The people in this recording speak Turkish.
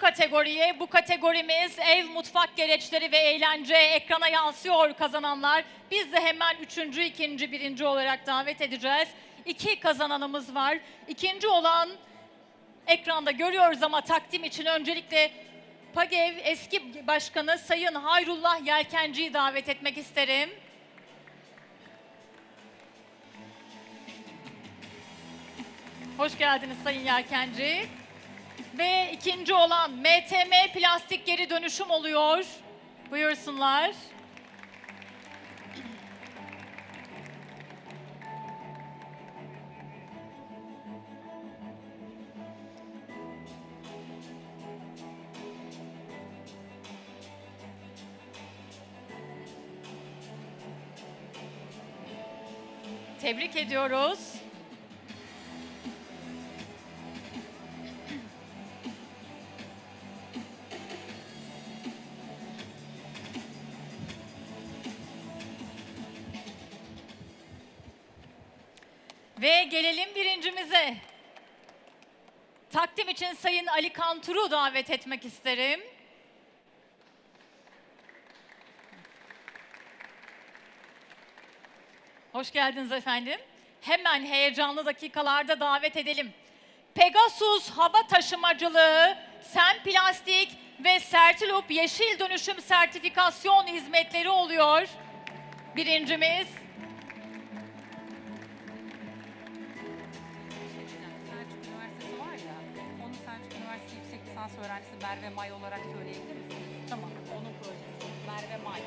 kategoriye. Bu kategorimiz ev, mutfak gereçleri ve eğlence ekrana yansıyor kazananlar. Biz de hemen üçüncü, ikinci, birinci olarak davet edeceğiz. İki kazananımız var. İkinci olan ekranda görüyoruz ama takdim için öncelikle PAGEV eski başkanı Sayın Hayrullah Yelkenci'yi davet etmek isterim. Hoş geldiniz Sayın Yelkenci. Ve ikinci olan MTM Plastik Geri Dönüşüm oluyor. Buyursunlar. Tebrik ediyoruz. Ve gelelim birincimize. Takdim için Sayın Ali Kantur'u davet etmek isterim. Hoş geldiniz efendim. Hemen heyecanlı dakikalarda davet edelim. Pegasus Hava Taşımacılığı, Sen Plastik ve Sertilup Yeşil Dönüşüm Sertifikasyon Hizmetleri oluyor. Birincimiz. Lisans öğrencisi Merve May olarak söyleyebilir misiniz? Tamam, onun projesi. Merve May.